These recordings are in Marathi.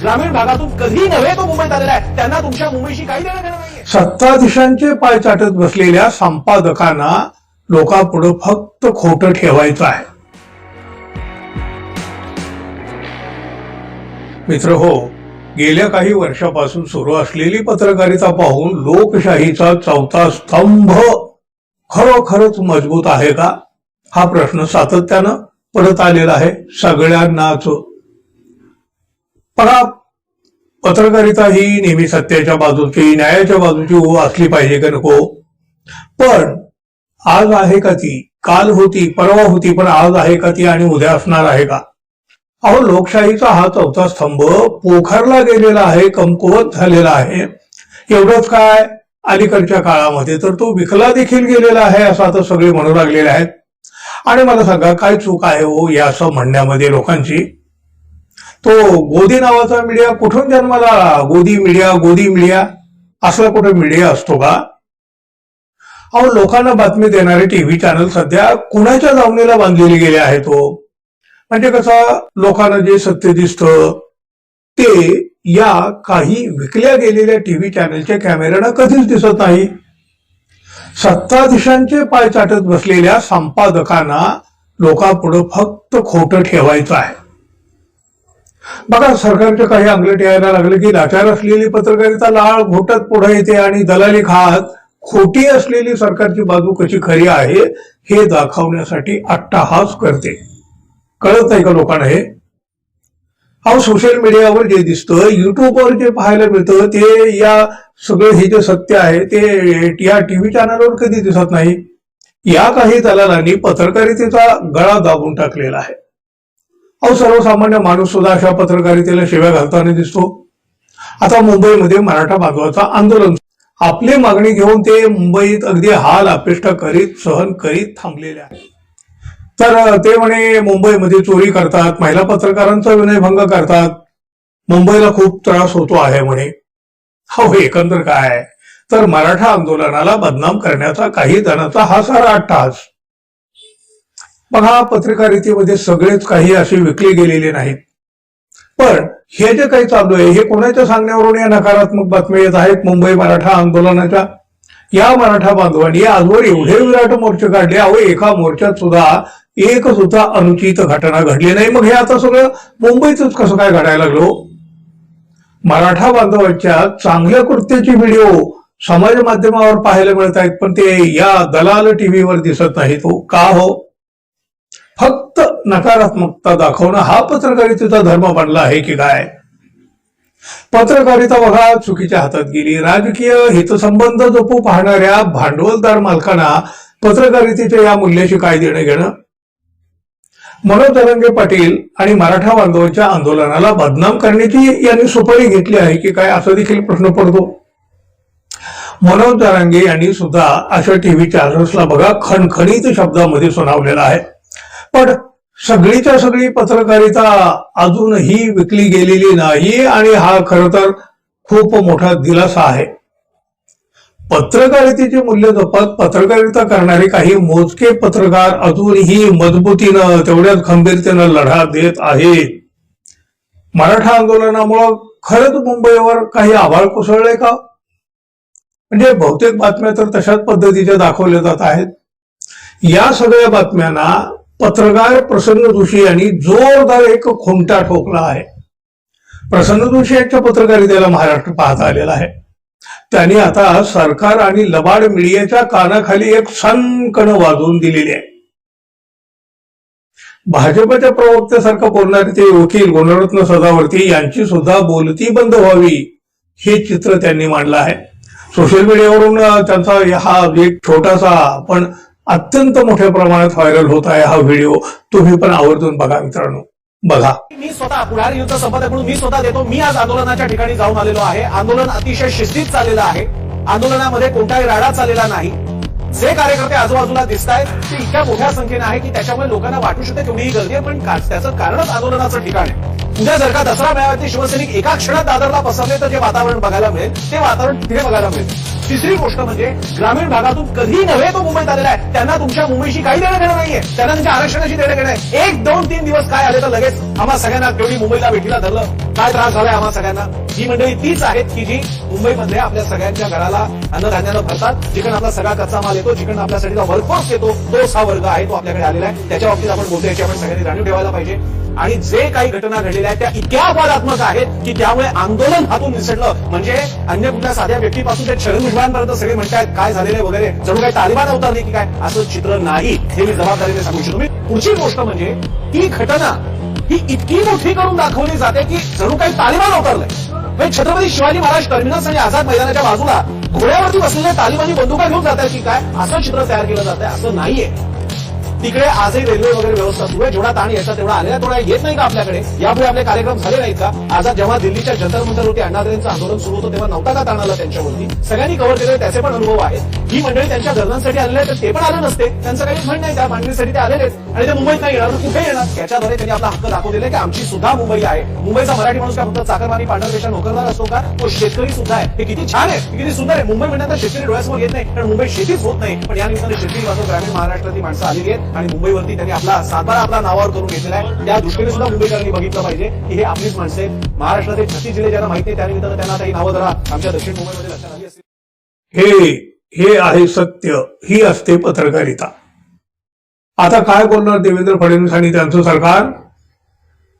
ग्रामीण भागातून कधी नव्हे तो मुंबईत आलेला आहे. त्यांना तुमच्या मुंबईशी काही देणं देणं नाही सत्ताधीशांचे पाय चाटत बसलेल्या संपादकांना लोकांपुढे फक्त खोटं ठेवायचं आहे. मित्र हो गेल्या काही वर्षापासून सुरू असलेली पत्रकारिता पाहून लोकशाहीचा चौथा स्तंभ खरोखरच मजबूत आहे का? हा प्रश्न सातत्यानं पडत आलेला आहे सगळ्यांनाच. बघा पत्रकारिता ही नेहमी सत्याच्या बाजूची न्यायाच्या बाजूची हो असली पाहिजे का नको? पण आज आहे का ती? काल होती परवा होती पण आज आहे का ती आणि उद्या असणार आहे का? अहो लोकशाहीचा हा चौथा स्तंभ पोखरला गेलेला आहे कमकुवत झालेला आहे. एवढंच काय? अलीकडच्या काळामध्ये तर तो विकला देखील गेलेला आहे असं आता सगळे म्हणू लागलेले आहेत. आणि मला सांगा काय चूक आहे हो या असं म्हणण्यामध्ये लोकांची? तो गोदी नावाचा मीडिया कुठून जन्माला? आला गोदी मीडिया गोदी मीडिया असला कुठे मीडिया असतो का? अहो लोकांना बातमी देणारे टीव्ही चॅनल सध्या कुणाच्या जावणीला बांधलेले गेले आहे तो? म्हणजे कसं लोकांना जे सत्य दिसतं ते या काही विकल्या गेलेल्या टीव्ही चॅनलच्या कॅमेऱ्यानं कधीच दिसत नाही. सत्ताधीशांचे पाय चाटत बसलेल्या संपादकांना लोकांपुढे फक्त खोटं ठेवायचं आहे. बघा सरकारचे काही अंगलट यायला लागले की लाचार असलेली पत्रकारिता लाळ घोटत पुढे येते आणि दलाली खात खोटी असलेली सरकारची बाजू कशी खरी आहे हे दाखवण्यासाठी अट्टाहास करते. कळत नाही का लोकांना हे? अहो सोशल मीडियावर जे दिसतं युट्यूबवर जे पाहायला मिळतं ते या सगळं हे जे सत्य आहे ते या टीव्ही चॅनलवर कधी दिसत नाही. या काही दलालांनी पत्रकारितेचा गळा दाबून टाकलेला आहे. अहो सर्वसामान्य माणूस सुद्धा अशा पत्रकारितेला शिव्या घालताना दिसतो. आता मुंबईमध्ये मराठा बांधवाचं आंदोलन. आपली मागणी घेऊन ते मुंबईत अगदी हाल अपेष्टा करीत सहन करीत थांबलेले आहे तर ते म्हणे मुंबईमध्ये चोरी करतात महिला पत्रकारांचा विनयभंग करतात. मुंबईला खूप त्रास होतो आहे म्हणे. हो एकंदर काय? तर मराठा आंदोलनाला बदनाम करण्याचा काही जणांचा हा सारा अट्टहास बघा पत्रकारितेमध्ये सगळेच काही असे विकले गेलेले नाहीत. पण हे जे काही चालू आहे हे कोणाच्या सांगण्यावरून या नकारात्मक बातम्या येत आहेत? मुंबई मराठा आंदोलनाच्या या मराठा बांधवांनी आजवर एवढे विराट मोर्चे काढले. अहो एका मोर्चात सुद्धा एक सुद्धा अनुचित घटना घडली नाही. मग हे आता सगळं मुंबईतच कसं काय घडायला लागलो हो? मराठा बांधवांच्या चांगल्या कृत्याचे व्हिडिओ समाज माध्यमावर पाहायला मिळत आहेत पण ते या दलाल टीव्हीवर दिसत नाहीत हो. का हो? फक्त नकारात्मकता दाखवणं हा पत्रकारितेचा धर्म बनला आहे की काय? पत्रकारिता बघा चुकीच्या हातात गेली. राजकीय हितसंबंध जपू पाहणाऱ्या भांडवलदार मालकांना पत्रकारितेच्या या मूल्याशी काय देणं घेणं? मनोज तरंगे पाटील आणि मराठा बांधवांच्या आंदोलनाला बदनाम करण्याची यांनी सुपारी घेतली आहे की काय असा देखील प्रश्न पडतो. मनोज तरंगे यांनी सुद्धा अशा टीव्ही चॅनल्सला बघा खणखणीत शब्दामध्ये सुनावलेला आहे. पण सगळीच्या सगळी पत्रकारिता अजूनही विकली गेलेली नाही आणि हा खर तर खूप मोठा दिलासा आहे. पत्रकारितेचे मूल्य जपत पत्रकारिता करणारे काही मोजके पत्रकार अजूनही मजबूतीनं तेवढ्याच खंबीरतेनं लढा देत आहेत. मराठा आंदोलनामुळं खरंच मुंबईवर काही आभाळ कोसळले का? म्हणजे बहुतेक बातम्या तर तशाच पद्धतीच्या दाखवल्या जात आहेत. या सगळ्या बातम्यांना पत्रकार प्रसन्न जोशी यांनी जोरदार एक खुमटा ठोकला आहे. प्रसन्न जोशी यांच्या पत्रकारितेला महाराष्ट्र पाहता आलेला आहे. त्यांनी आता सरकार आणि लबाड मीडियाच्या कानाखाली एक सनकण वाजवून दिलेली आहे. भाजपच्या प्रवक्त्यासारखं बोलणारे ते वकील गुणरत्न सदावर्ती यांची सुद्धा बोलती बंद व्हावी हे चित्र त्यांनी मांडलं आहे. सोशल मीडियावरून त्यांचा हा एक छोटासा पण अत्यंत मोठ्या प्रमाणात व्हायरल होत आहे हा व्हिडिओ. तुम्ही पण आवर्जून बघा मित्रांनो. बघा. मी स्वतः पुढारी युद्ध संपादक म्हणून मी स्वतः देतो. मी आज आंदोलनाच्या ठिकाणी जाऊन आलेलो आहे. आंदोलन अतिशय शिस्तीत चाललेलं आहे. आंदोलनामध्ये कोणताही राडा चाललेला नाही. जे कार्यकर्ते आजूबाजूला दिसत आहेत ते इतक्या मोठ्या संख्येने आहे की त्याच्यामुळे लोकांना वाटू शकते तेवढीही गर्दी आहे पण त्याचं कारणच आंदोलनाचं ठिकाण आहे. उद्या जर का दसरा मेळाव्यातील शिवसैनिक एका क्षणात दादरला पसरले तर जे वातावरण बघायला मिळेल ते वातावरण तिथे बघायला मिळेल. तिसरी गोष्ट म्हणजे ग्रामीण भागातून कधी नव्हे तो मुंबईत आलेला आहे. त्यांना तुमच्या मुंबईशी काही देणं घेणं नाहीये. त्यांना तुमच्या आरक्षणाशी देणं घेणं आहे. एक दोन तीन दिवस काय आले तर लगेच आम्हा सगळ्यांना तेवढी मुंबईला भेटीला धरलं. काय त्रास झालाय आम्हा सगळ्यांना? ही मंडळी तीच आहेत की जी मुंबईमध्ये आपल्या सगळ्यांच्या घराला अन्नधान्यानं भरतात जिकडे आपला सगळा कच्चा माल येतो जिकडे आपल्यासाठी वर्कफोर्स येतो तोच हा वर्ग आहे तो आपल्याकडे आलेला आहे. त्याच्या बाबतीत आपण बोलतो याची आपण सगळ्यांनी जाणीव ठेवायला पाहिजे. आणि जे काही घटना घडलेल्या आहेत त्या इतक्या अपवादात्मक आहेत की त्यामुळे आंदोलन हातून निसटलं. म्हणजे अन्य कुठल्या साध्या व्यक्तीपासून ते छगन भुजबळांपर्यंत सगळे म्हणतात काय झालेले वगैरे जणू काही तालिबान अवतारले की काय? असं चित्र नाही. हे मी जबाबदारीने सांगू शकतो मी पुढची गोष्ट म्हणजे ती घटना ही इतकी मोठी करून दाखवली जाते की जणू काही तालिबान अवतरलंय म्हणजे छत्रपती शिवाजी महाराज टर्मिनस आणि आझाद मैदानाच्या बाजूला घोड्यावरती बसलेल्या तालिबानी बंदुका घेऊन जात आहेत की काय? असं चित्र तयार केलं जात आहे असं नाहीये. तिकडे आजही रेल्वे वगैरे व्यवस्था सुरू आहे. जेवढा ताण याचा तेवढा आलेला थोडा येत नाही का आपल्याकडे? यापुढे आपले कार्यक्रम झाले नाहीत का? आज जेव्हा दिल्लीच्या जंतर मंतरवरती अण्णाद्रेंचं आंदोलन सुरू होतं तेव्हा नव्हता का ताण आला त्यांच्यावरती? सगळ्यांनी कव्हर केलेले त्याचे पण अनुभव आहेत. ही मंडळी त्यांच्या धरणांसाठी आलेले तर ते पण आले नसते. त्यांचं काही म्हण नाही त्या मांडणीसाठी ते आलेले आहेत. आणि ते मुंबईत नाही येणार कुठे येणार? त्याच्याद्वारे त्यांनी आपला हक्क दाखवलेला आहे की आमची सुद्धा मुंबई आहे. मुंबईचा मराठी माणूस काय फक्त चाकरमानी पांढरपेक्षा नोकरदार असतो का? तो शेतकरी सुद्धा आहे. हे किती छान आहे. किती सुंदर आहे. मुंबई म्हणण्यात शेतकरी डोळ्यासमोर येत नाही. कारण मुंबई शेतीच होत नाही. पण या निमित्ताने शेती बाजू ग्रामीण महाराष्ट्रातली माणसं आलेली आहेत. आणि मुंबईवरती त्यांनी आपला सातबारा आपला नावावर करून घेतलेला आहे. त्या दृष्टीने सुद्धा मुंबईकरांनी बघितलं पाहिजे की हे आपलीच माणसं आहेत. महाराष्ट्राचे छत्तीस जिल्हे ज्यांना माहिती आहे त्या त्यांना आता ही नावं जरा आमच्या दक्षिण मुंबईमध्ये लक्षात आली असतील हे हे आहे सत्य. ही असते पत्रकारिता. आता काय बोलणार देवेंद्र फडणवीस आणि त्यांचं सरकार?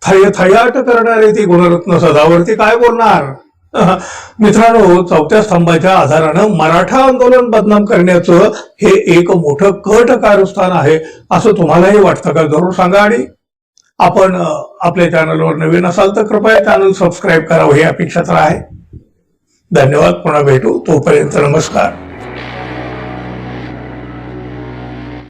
थय थयाट करणारे ती गुणरत्न सदावरती काय बोलणार? मित्रांनो चौथ्या स्तंभाच्या आधारानं मराठा आंदोलन बदनाम करण्याचं हे एक मोठं कट कारस्थान आहे असं तुम्हालाही वाटतं का? जरूर सांगा आणि आपण आपल्या चॅनलवर नवीन असाल तर कृपया चॅनल सबस्क्राईब करावं ही अपेक्षा तर आहे धन्यवाद पुन्हा भेटू. तोपर्यंत नमस्कार.